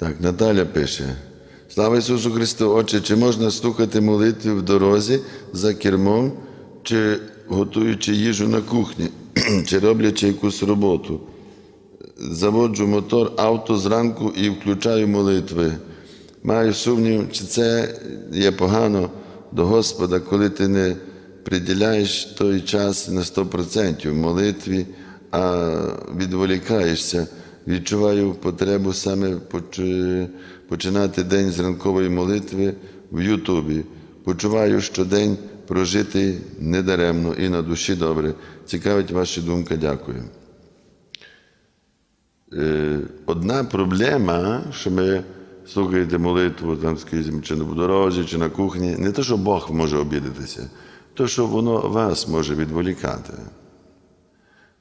Так, Наталя пише. Слава Ісусу Христу, Отче, чи можна слухати молитви в дорозі за кермом, чи готуючи їжу на кухні, чи роблячи якусь роботу? Заводжу мотор авто зранку і включаю молитви. Маю сумнів, чи це є погано до Господа, коли ти не приділяєш той час на 100% в молитві, а відволікаєшся. Відчуваю потребу саме починати день з ранкової молитви в Ютубі. Почуваю, що день прожитий недаремно і на душі добре. Цікавить ваша думка, дякую. Е, Одна проблема, що ми слухаєте молитву, там, скажімо, чи на дорозі, чи на кухні, не те, що Бог може обідатися, то, що воно вас може відволікати.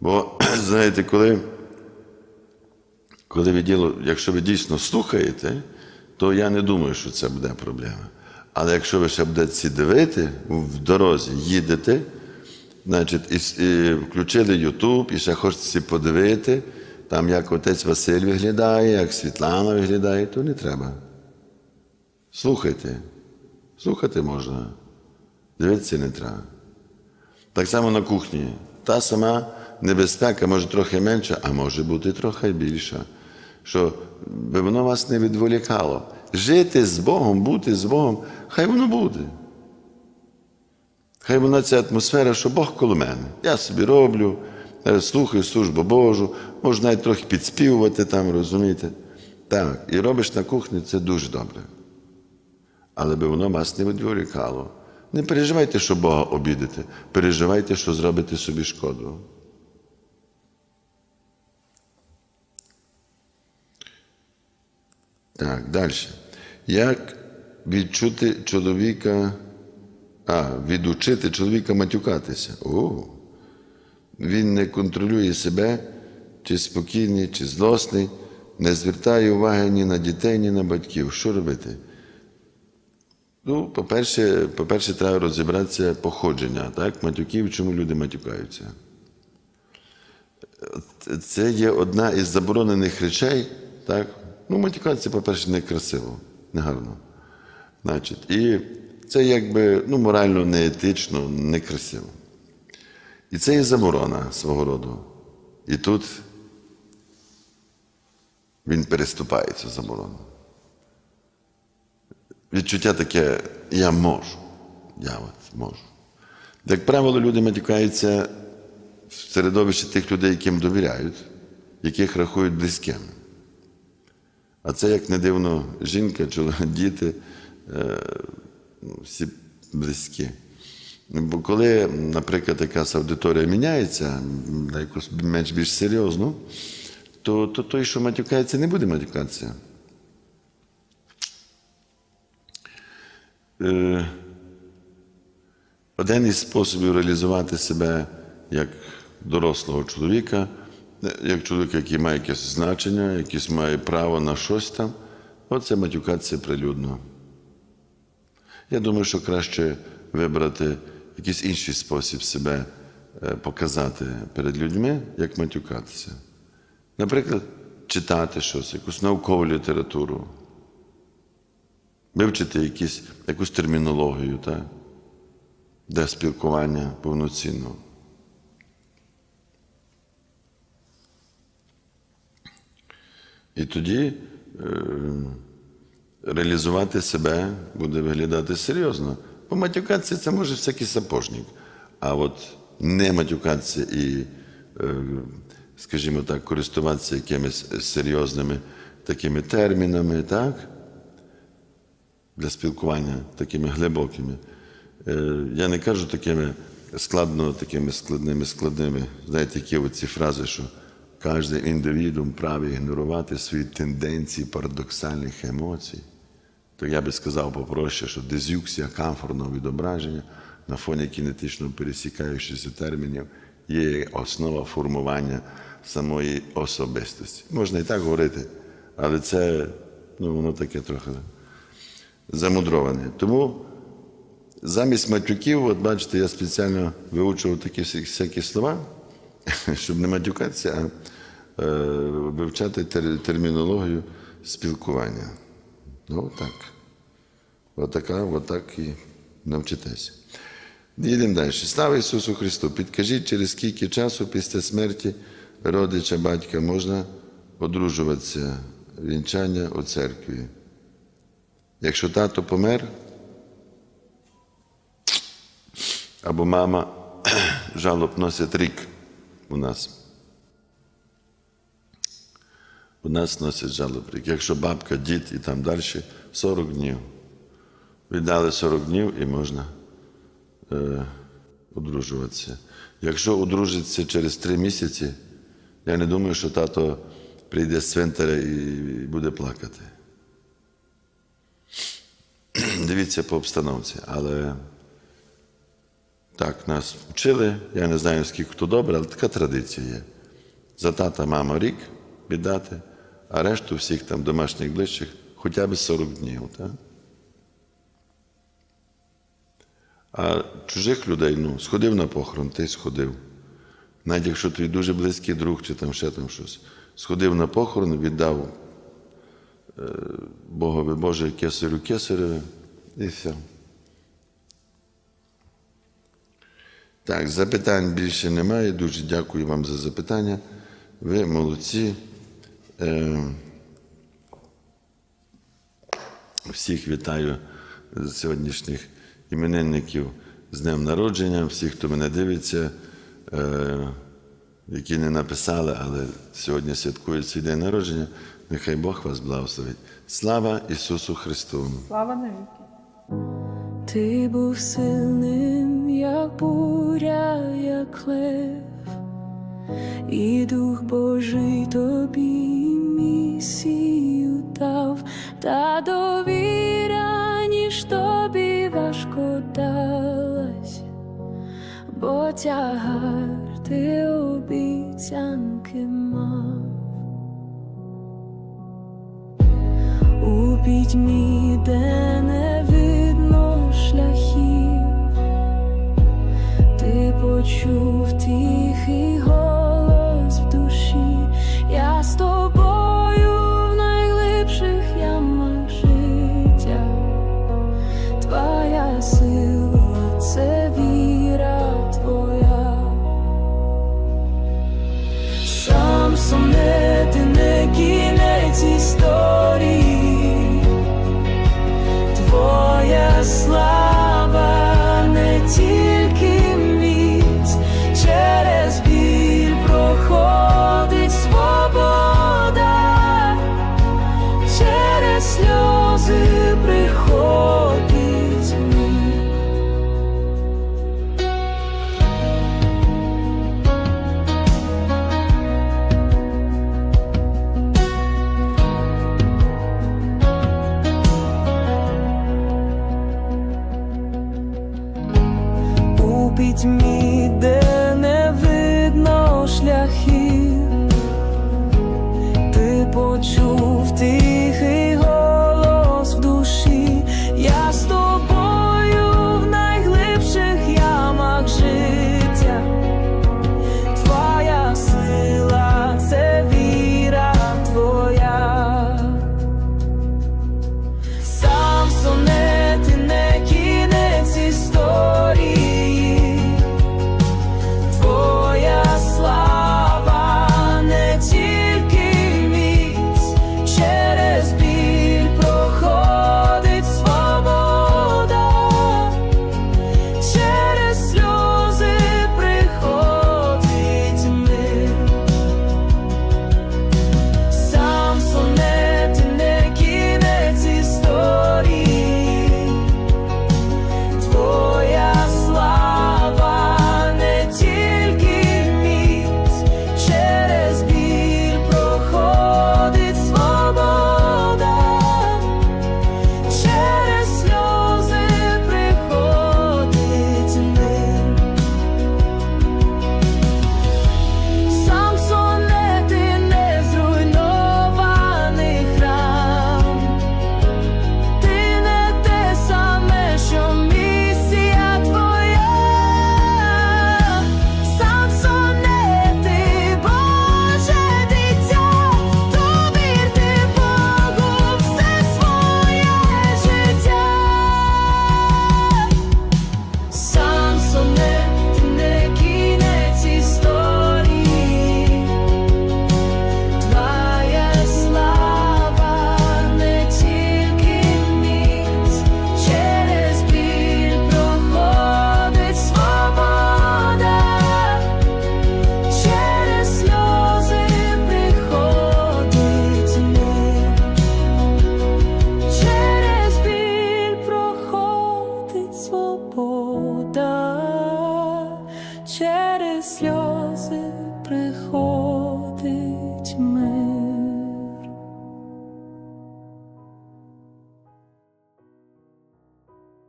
Бо, знаєте, коли, коли ви діло, якщо ви дійсно слухаєте, то я не думаю, що це буде проблема. Але якщо ви ще будете ці дивити в дорозі, їдете, значить, і, і включили Ютуб, і ще хочеться подивити, там як отець Василь виглядає, як Світлана виглядає, то не треба. Слухайте. Слухати можна. Дивитися не треба. Так само на кухні. Та сама небезпека, може трохи менша, а може бути трохи більша. Що би воно вас не відволікало. Жити з Богом, бути з Богом, хай воно буде. Хай вона ця атмосфера, що Бог коло мене. Я собі роблю, е, слухаю службу Божу, можу навіть трохи підспівувати там, розумієте? Так, і робиш на кухні це дуже добре. Але би воно вас не відволікало. Не переживайте, що Бога обідете, переживайте, що зробите собі шкоду. Так, далі. Як відчути чоловіка, а, відучити чоловіка матюкатися? О, він не контролює себе, чи спокійний, чи злосний, не звертає уваги ні на дітей, ні на батьків. Що робити? Ну, по-перше, по-перше, треба розібратися походження, так? Матюків, чому люди матюкаються. Це є одна із заборонених речей, так? Ну, матюкатися, по-перше, некрасиво, негарно. Значить, і це якби ну, морально неетично, некрасиво. І це є заборона свого роду. І тут він переступає цю заборону. Відчуття таке, я можу. Я от можу. Як правило, люди матюкаються в середовищі тих людей, яким довіряють, яких рахують близькими. А це, як не дивно, жінка, чоловік, діти, е, ну, всі близькі. Бо коли, наприклад, якась аудиторія міняється на якусь менш більш серйозну, то, то той, що матюкається, не буде матюкатися. Е, Один із способів реалізувати себе як дорослого чоловіка, як чоловіка, який має якесь значення, якийсь має право на щось там, оце матюкатися прилюдно. Я думаю, що краще вибрати якийсь інший спосіб себе е, показати перед людьми, як матюкатися. Наприклад, читати щось, якусь наукову літературу, вивчити якісь, якусь термінологію, так? для спілкування повноцінно. І тоді е, реалізувати себе буде виглядати серйозно. Бо матюкатися це може всякий сапожник. А от не матюкатися і, е, скажімо так, користуватися якимись серйозними такими термінами, так? Для спілкування такими глибокими. Е, Я не кажу такими складно, такими складними, складними. Знаєте, які оці фрази, що кожен індивідум праві ігнорувати свої тенденції парадоксальних емоцій. То я би сказав попроще, що дезюкція камфорного відображення на фоні кінетично пересікаючихся термінів є основа формування самої особистості. Можна і так говорити, але це ну, воно таке трохи замудроване. Тому замість матюків, от бачите, я спеціально вивчував такі всякі слова, щоб не матюкатися, а вивчати тер- термінологію спілкування. Ну, так. Отака, отак і навчитесь. Їдемо далі. Слава Ісусу Христу! Підкажіть, через скільки часу після смерті родича батька можна одружуватися вінчання у церкві? Якщо тато помер, або мама жалоб носить рік у нас. У нас носять жалоб рік. Якщо бабка, дід і там далі 40 днів. Віддали 40 днів і можна е, одружуватися. Якщо одружиться через 3 місяці, я не думаю, що тато прийде з цвинтаря і буде плакати. Дивіться по обстановці, але так, нас вчили, я не знаю, скільки хто добре, але така традиція є. За тата, мама рік віддати, а решту всіх там домашніх ближчих хоча б 40 днів. Так? А чужих людей, ну, сходив на похорон, ти сходив. Навіть якщо твій дуже близький друг чи там ще там щось, сходив на похорон, віддав е, Богові Боже кесарю кесареве і все. Так, запитань більше немає. Дуже дякую вам за запитання. Ви молодці. Е, всіх вітаю з сьогоднішніх іменинників з Днем народження, всіх, хто мене дивиться, е, які не написали, але сьогодні святкують свій день народження. Нехай Бог вас благословить. Слава Ісусу Христу! Слава навіки. Ти був сильним, як буря, як лев, і Дух Божий тобі місію дав, та довіра, ніж тобі важко далась, бо тягар ти обіцянки мав. У пітьмі, де не видно шляхів, ти почув тихий голос слава не тільки